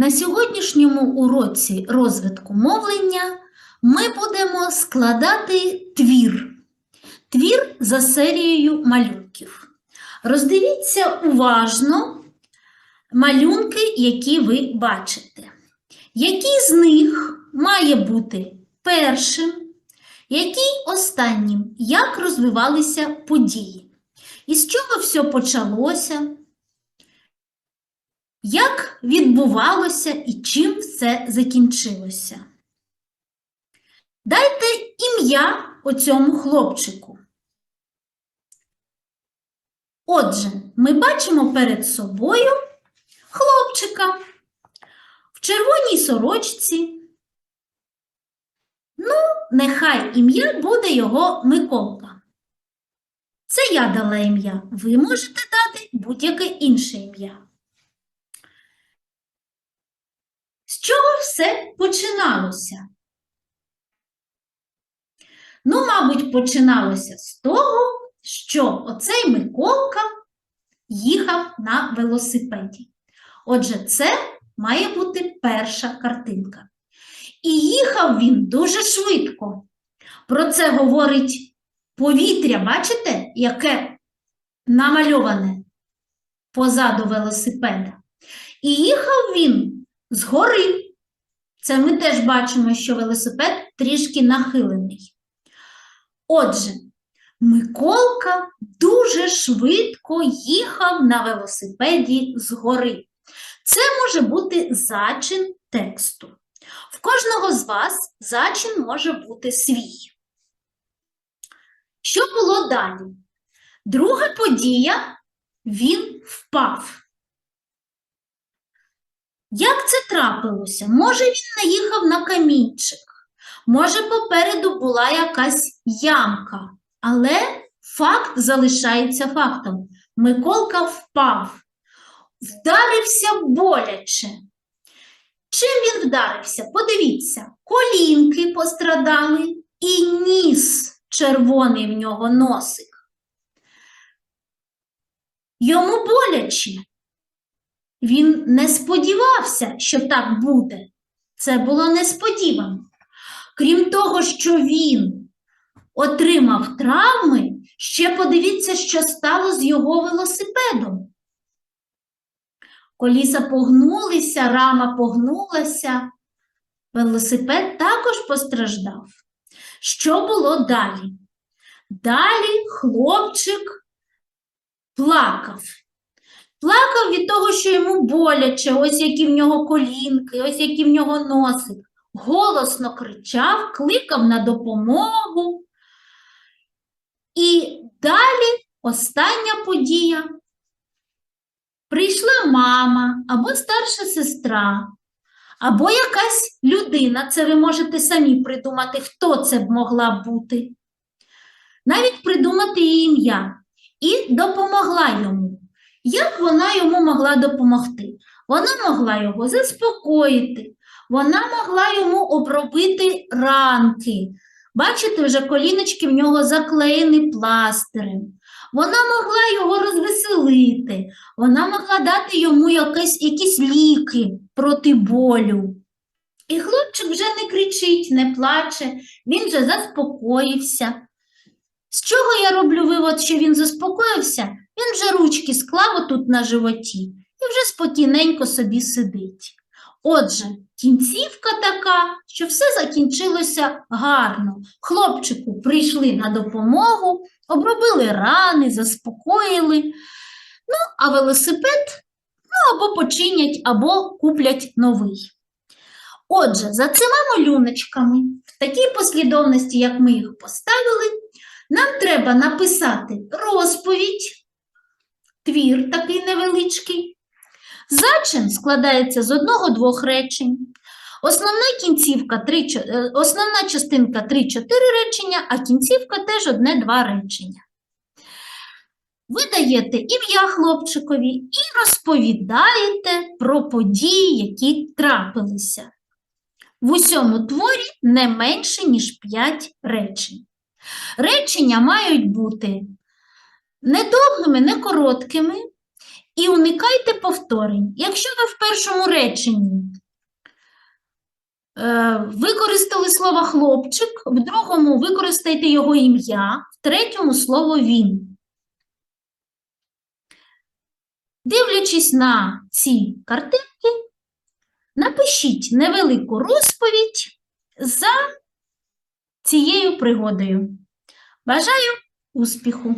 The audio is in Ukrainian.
На сьогоднішньому уроці розвитку мовлення ми будемо складати твір. Твір за серією малюнків. Роздивіться уважно малюнки, які ви бачите. Який з них має бути першим, який останнім, як розвивалися події? Із чого все почалося? Як відбувалося і чим все закінчилося? Дайте ім'я оцьому хлопчику. Отже, ми бачимо перед собою хлопчика в червоній сорочці. Ну, нехай ім'я буде його Миколка. Це я дала ім'я. Ви можете дати будь-яке інше ім'я. З чого все починалося? Ну, мабуть, починалося з того, що оцей Миколка їхав на велосипеді. Отже, це має бути перша картинка. І їхав він дуже швидко. Про це говорить повітря, бачите, яке намальоване позаду велосипеда. І їхав він згори. Це ми теж бачимо, що велосипед трішки нахилений. Отже, Миколка дуже швидко їхав на велосипеді згори. Це може бути зачин тексту. В кожного з вас зачин може бути свій. Що було далі? Друга подія він впав. Як це трапилося? Може, він наїхав на камінчик, може, попереду була якась ямка, але факт залишається фактом. Миколка впав, вдарився боляче. Чим він вдарився? Подивіться, колінки пострадали і ніс червоний в нього носик. Йому боляче. Він не сподівався, що так буде. Це було несподівано. Крім того, що він отримав травми, ще подивіться, що стало з його велосипедом. Коліса погнулися, рама погнулася. Велосипед також постраждав. Що було далі? Далі хлопчик плакав. Плакав від того, що йому боляче, ось які в нього колінки, ось які в нього носик. Голосно кричав, кликав на допомогу. І далі остання подія. Прийшла мама або старша сестра, або якась людина, це ви можете самі придумати, хто це б могла бути. Навіть придумати її ім'я і допомогла йому. Як вона йому могла допомогти? Вона могла його заспокоїти, вона могла йому обробити ранки. Бачите, вже коліночки в нього заклеєні пластирем. Вона могла його розвеселити, вона могла дати йому якесь, якісь ліки проти болю. І хлопчик вже не кричить, не плаче, він вже заспокоївся. З чого я роблю вивод, що він заспокоївся? Він вже ручки склав отут на животі і вже спокійненько собі сидить. Отже, кінцівка така, що все закінчилося гарно. Хлопчику прийшли на допомогу, обробили рани, заспокоїли. Ну, а велосипед ну, або починять, або куплять новий. Отже, за цими малюночками, в такій послідовності, як ми їх поставили, нам треба написати розповідь, твір такий невеличкий. Зачин складається з одного-двох речень. Основна кінцівка, три, е, основна частинка 3-4 речення, а кінцівка теж одне-два речення. Ви даєте ім'я хлопчикові і розповідаєте про події, які трапилися. В усьому творі не менше, ніж 5 речень. Речення мають бути не довгими, не короткими, і уникайте повторень. Якщо ви в першому реченні Е, Використали слово хлопчик, в другому використайте його ім'я, в третьому слово він. Дивлячись на ці картинки, напишіть невелику розповідь за цією пригодою. Бажаю успіху!